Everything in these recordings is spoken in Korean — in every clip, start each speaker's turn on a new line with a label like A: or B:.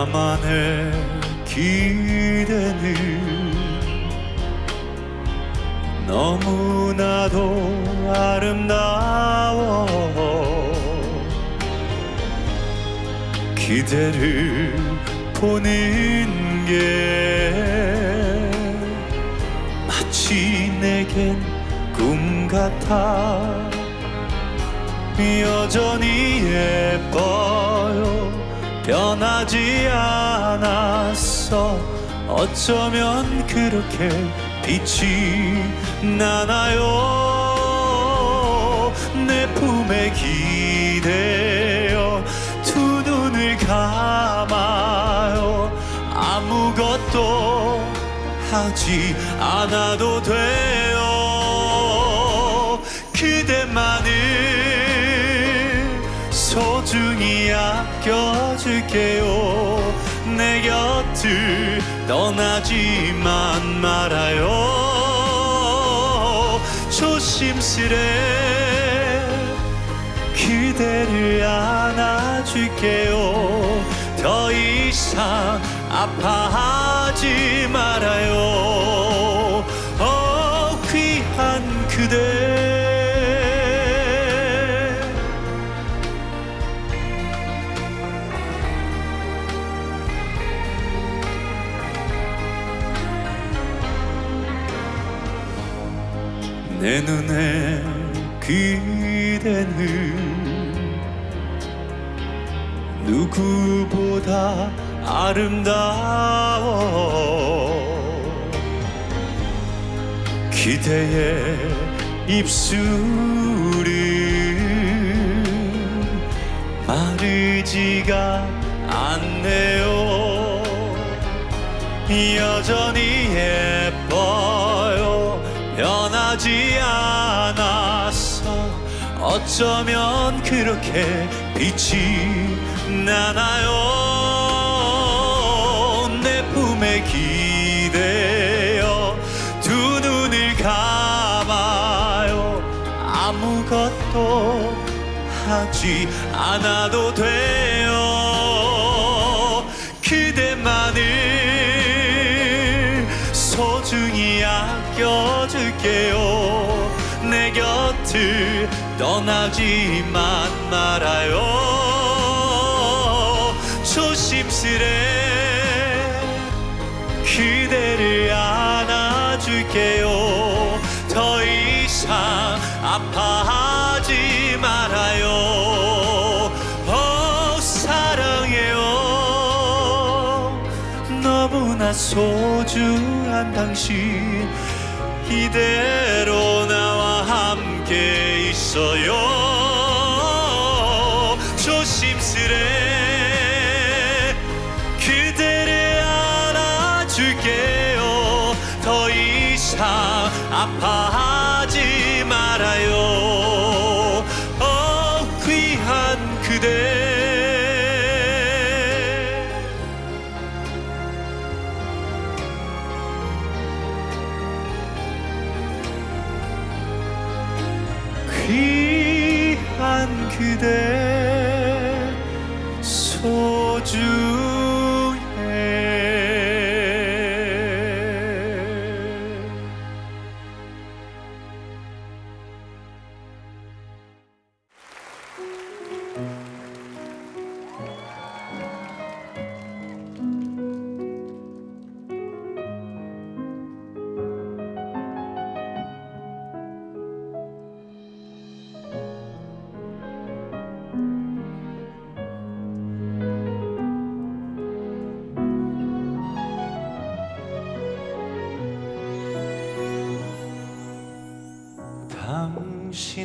A: 나만의 기대는 너무나도 아름다워 기대를 보는 게 마치 내겐 꿈 같아. 여전히 예뻐요 변하지 않았어. 어쩌면 그렇게 빛이 나나요? 내 품에 기대어 두 눈을 감아요. 아무것도 하지 않아도 돼 아껴줄게요. 내 곁을 떠나지만 말아요. 조심스레 그대를 안아줄게요. 더 이상 아파하지 말아요 내 눈에 그대는 누구보다 아름다워 기대의 입술은 마르지가 않네요. 여전히 예뻐요. 변 하지 않았어. 어쩌면 그렇게 빛이 나나요? 내 품에 기대어 두 눈을 감아요. 아무것도 하지 않아도 돼 곁을 떠나지만 말아요. 조심스레 그대를 안아줄게요. 더 이상 아파하지 말아요. 어 사랑해요. 너무나 소중한 당신. 함께 있어요. 조심스레 그대를 안아줄게요. 더 이상 아파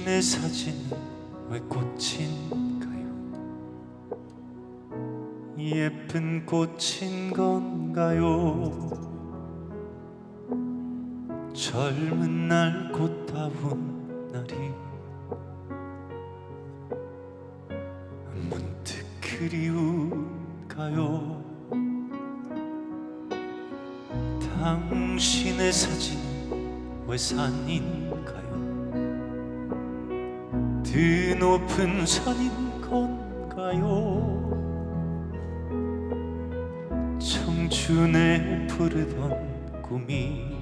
A: 당신의 사진은 왜 꽃인가요? 예쁜 꽃인 건가요? 젊은 날 꽃다운 날이 문득 그리운가요? 당신의 사진은 왜? 드 높은 산인 건가요? 청춘에 부르던 꿈이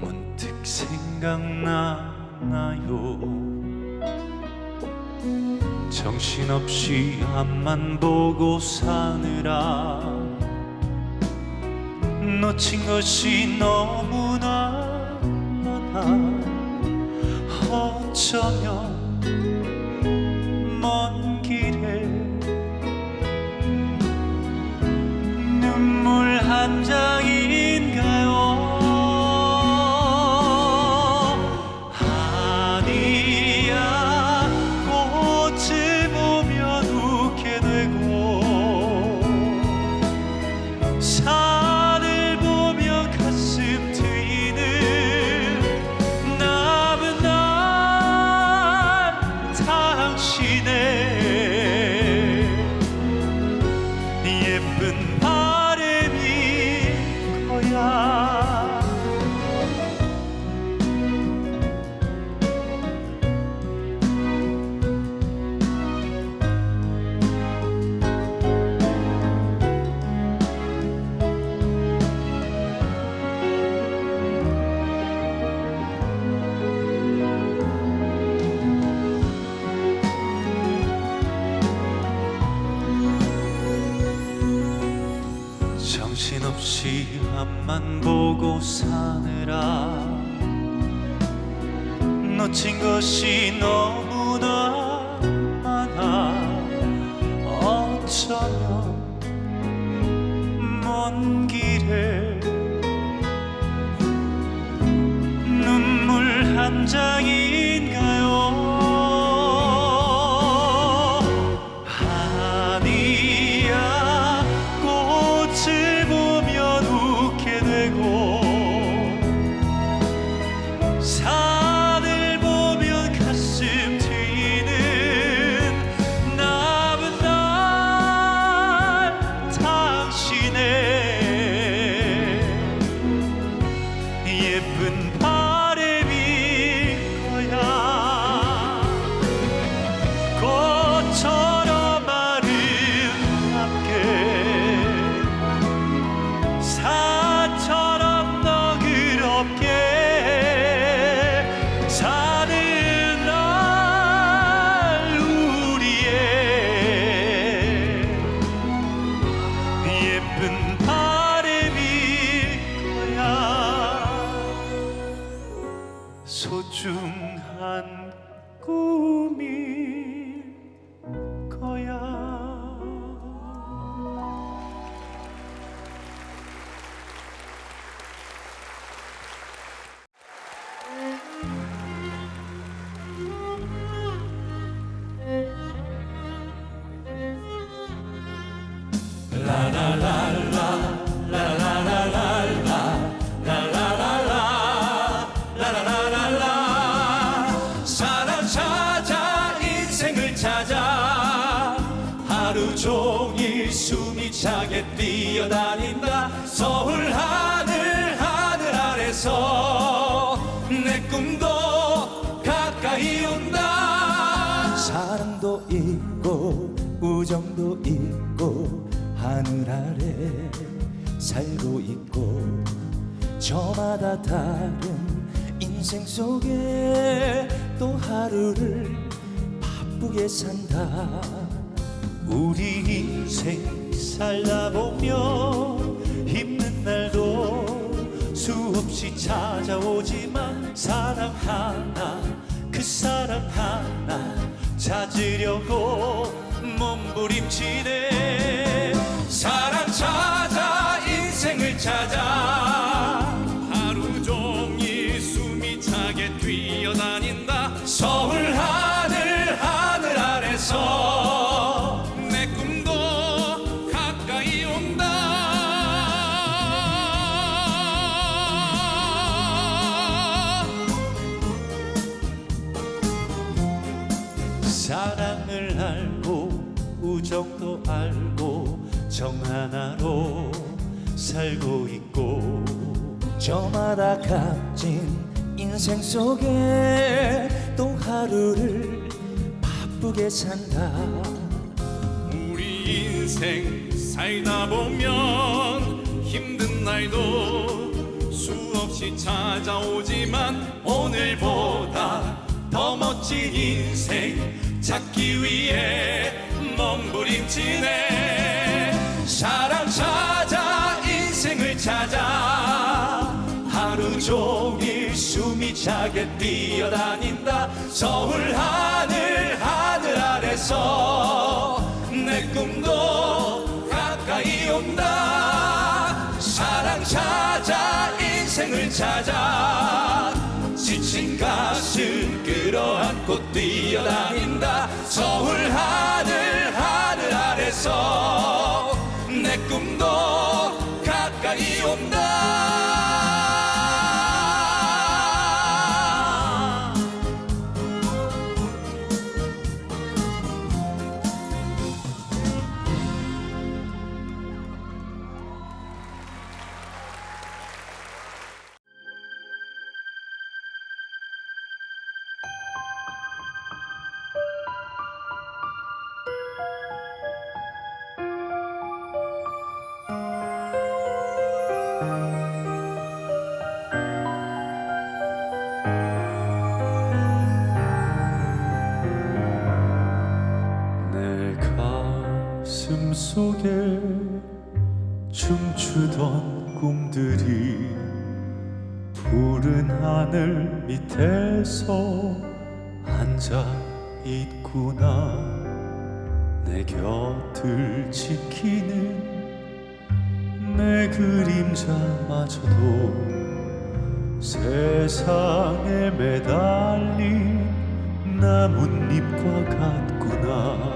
A: 문득 생각나나요 정신없이 앞만 보고 사느라 놓친 것이 너무나 많아 어쩌면 없이 앞만 보고 사느라. 놓친 것이 너무나 많아. 어쩌면 먼 길에 눈물 한 장인
B: 있고 우정도 있고 하늘 아래 살고 있고 저마다 다른 인생 속에 또 하루를 바쁘게 산다.
A: 우리 인생 살다 보면 힘든 날도 수없이 찾아오지만 사람 하나 그 사람 하나 찾으려고 몸부림치네 있고
B: 저마다 값진 인생 속에 또 하루를 바쁘게 산다.
C: 우리 인생 살다 보면 힘든 날도 수없이 찾아오지만 오늘보다 더 멋진 인생 찾기 위해 몸부림치네. 사랑 찾 숨이 차게 뛰어다닌다. 서울 하늘 하늘 아래서 내 꿈도 가까이 온다. 사랑 찾아 인생을 찾아. 지친 가슴 끌어안고 뛰어다닌다. 서울 하늘 하늘 아래서 내 꿈도 가까이 온다
A: 푸른 하늘 밑에서 앉아 있구나. 내 곁을 지키는 내 그림자마저도 세상에 매달린 나뭇잎과 같구나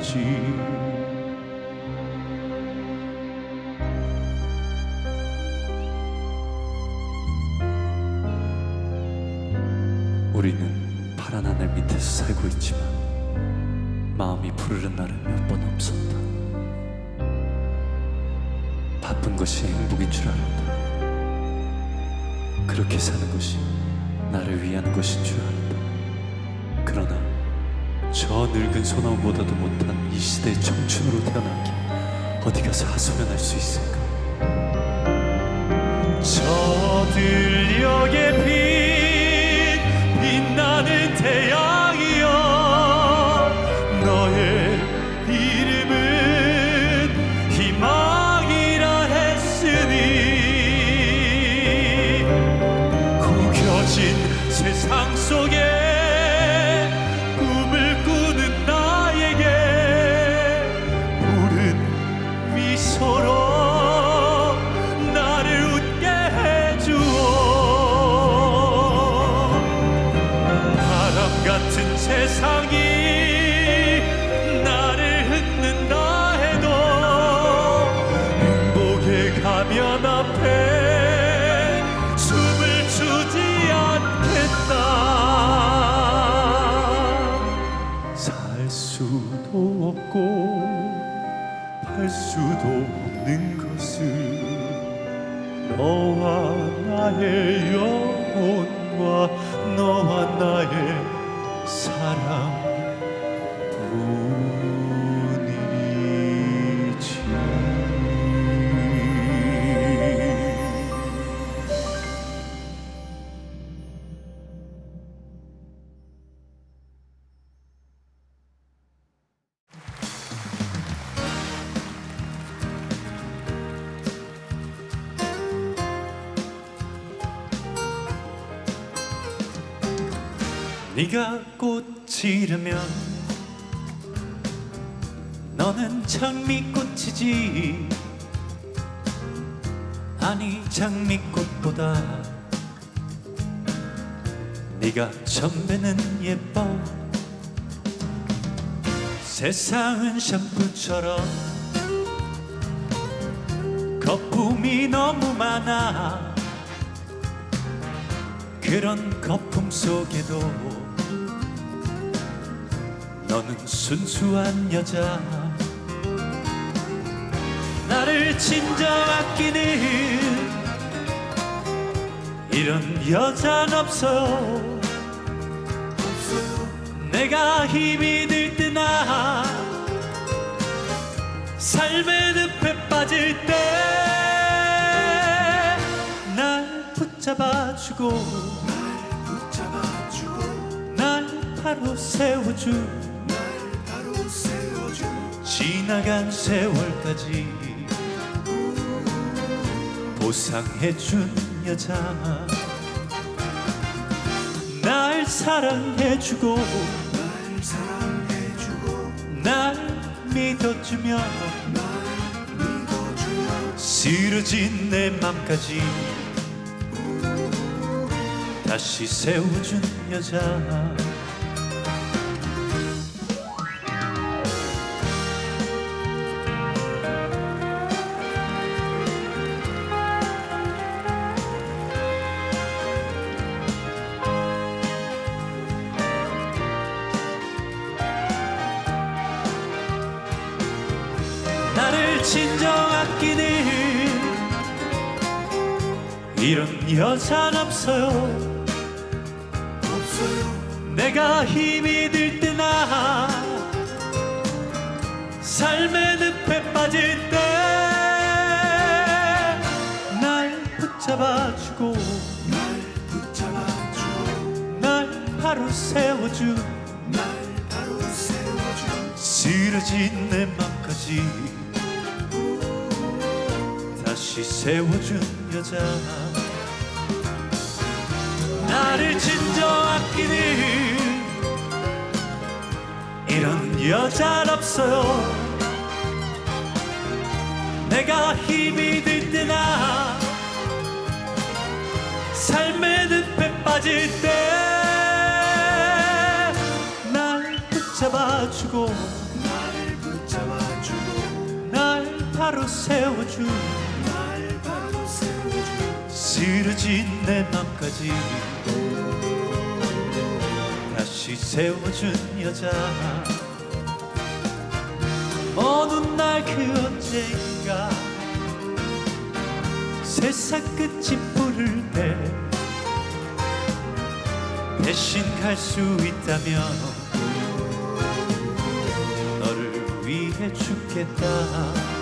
A: 지나가겠지 우리는 파란 하늘 밑에서 살고 있지만 마음이 부르는 날은 몇 번 없었다. 바쁜 것이 행복인 줄 알았다. 그렇게 사는 것이 나를 위한 것인 줄 알았다. 저 늙은 소나무보다도 못한 이 시대의 청춘으로 태어난 게 어디 가서 하소연할 수 있을까? 저들 수도 없는 것을 너와 나의 영혼과 너와 나의 사랑 네가 꽃이려면 너는 장미꽃이지. 아니 장미꽃보다 네가 천배는 예뻐. 세상은 샴푸처럼 거품이 너무 많아. 그런 거품 속에도 너는 순수한 여자. 나를 진정 아끼는 이런 여잔 없어요 내가 힘이 들 때나 삶의 늪에 빠질 때 날 붙잡아주고 날 바로 세워주 지나간 세월까지 보상해준 여자. 날 사랑해주고 날 믿어주며 쓰러진 내 맘까지 다시 세워준 여자 여잔 없어요. 내가 힘이 들 때나 삶의 늪에 빠질 때 날 붙잡아주고 날 바로 세워주 쓰러진 내 맘까지 다시 세워준 여자 나를 진정 아끼는 이런 여잔 없어요. 내가 힘이 들 때나 삶의 늪에 빠질 때 쓰러진 내 맘까지 다시 세워준 여자. 어느 날 그 언젠가 세상 끝이 부를 때 대신 갈 수 있다면 너를 위해 죽겠다